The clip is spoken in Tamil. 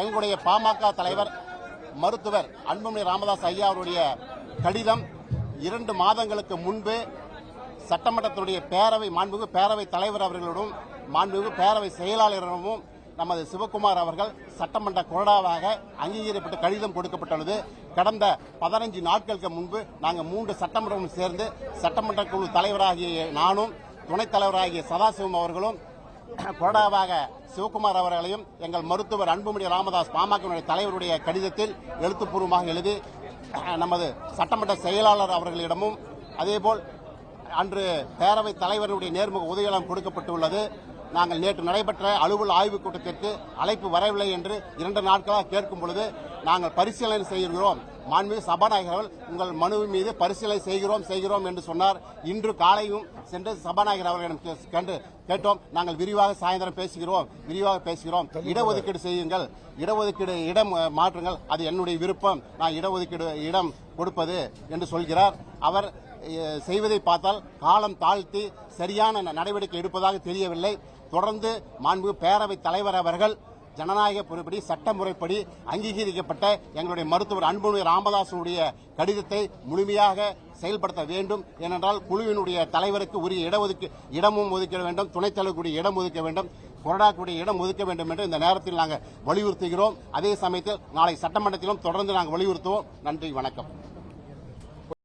எங்களுடைய பாமக தலைவர் மருத்துவர் அன்புமணி ராமதாஸ் ஐயா அவருடைய கடிதம் இரண்டு மாதங்களுக்கு முன்பு சட்டமன்றத்துடைய பேரவை மாண்புமிகு பேரவை தலைவர் அவர்களோடும் மாண்புமிகு பேரவை செயலாளரிடமும் நமது சிவகுமார் அவர்கள் சட்டமன்ற கொறடாவாக அங்கீகரிக்கப்பட்ட கடிதம் கொடுக்கப்பட்டுள்ளது. கடந்த பதினைஞ்சு நாட்களுக்கு முன்பு நாங்கள் மூன்று சட்டமன்றமும் சேர்ந்து சட்டமன்ற குழு தலைவராகிய நானும் துணைத் தலைவராகிய சதாசிவம் அவர்களும் கொறடாவாக சிவகுமார் அவர்களையும் எங்கள் மருத்துவர் அன்புமணி ராமதாஸ் பாமக தலைவருடைய கடிதத்தில் எழுத்துப்பூர்வமாக எழுதி நமது சட்டமன்ற செயலாளர் அவர்களிடமும் அதேபோல் அன்று பேரவைத் தலைவருடைய நேர்முக உதவியெல்லாம் கொடுக்கப்பட்டுள்ளது. நாங்கள் நேற்று நடைபெற்ற அலுவல் ஆய்வுக் கூட்டத்திற்கு அழைப்பு வரவில்லை என்று இரண்டு நாட்களாக கேட்கும் பொழுது நாங்கள் பரிசீலனை செய்கிறோம். மாண்புமிகு சபாநாயகர் அவர்கள் உங்கள் மனு மீது பரிசீலனை செய்கிறோம் செய்கிறோம் என்று சொன்னார். இன்று காலையும் சென்று சபாநாயகர் அவர்களிடம் கண்டு கேட்டோம். நாங்கள் விரிவாக சாயந்தரம் பேசுகிறோம் விரிவாக பேசுகிறோம். இடஒதுக்கீடு செய்யுங்கள். இடஒதுக்கீடு இடம் மாற்றுங்கள். அது என்னுடைய விருப்பம். நான் இடஒதுக்கீடு இடம் கொடுப்பது என்று சொல்கிறார். அவர் செய்வதை பார்த்தால் காலம் தாழ்த்தி சரியான நடவடிக்கை எடுப்பதாக தெரியவில்லை. தொடர்ந்து மாண்பு பேரவைத் தலைவர் அவர்கள் ஜனநாயக பொறுப்படி சட்ட முறைப்படி அங்கீகரிக்கப்பட்ட எங்களுடைய மருத்துவர் அன்புமணி ராமதாசனுடைய கடிதத்தை முழுமையாக செயல்படுத்த வேண்டும். ஏனென்றால் குழுவினுடைய தலைவருக்கு உரிய இடஒதுக்கு இடமும் ஒதுக்க வேண்டும் துணைத் தலைவருக்குரிய இடம் ஒதுக்க வேண்டும் கொறடாக்குடைய இடம் ஒதுக்க வேண்டும் என்று இந்த நேரத்தில் நாங்கள் வலியுறுத்துகிறோம். அதே சமயத்தில் நாளை சட்டமன்றத்திலும் தொடர்ந்து நாங்கள் வலியுறுத்துவோம். நன்றி வணக்கம்.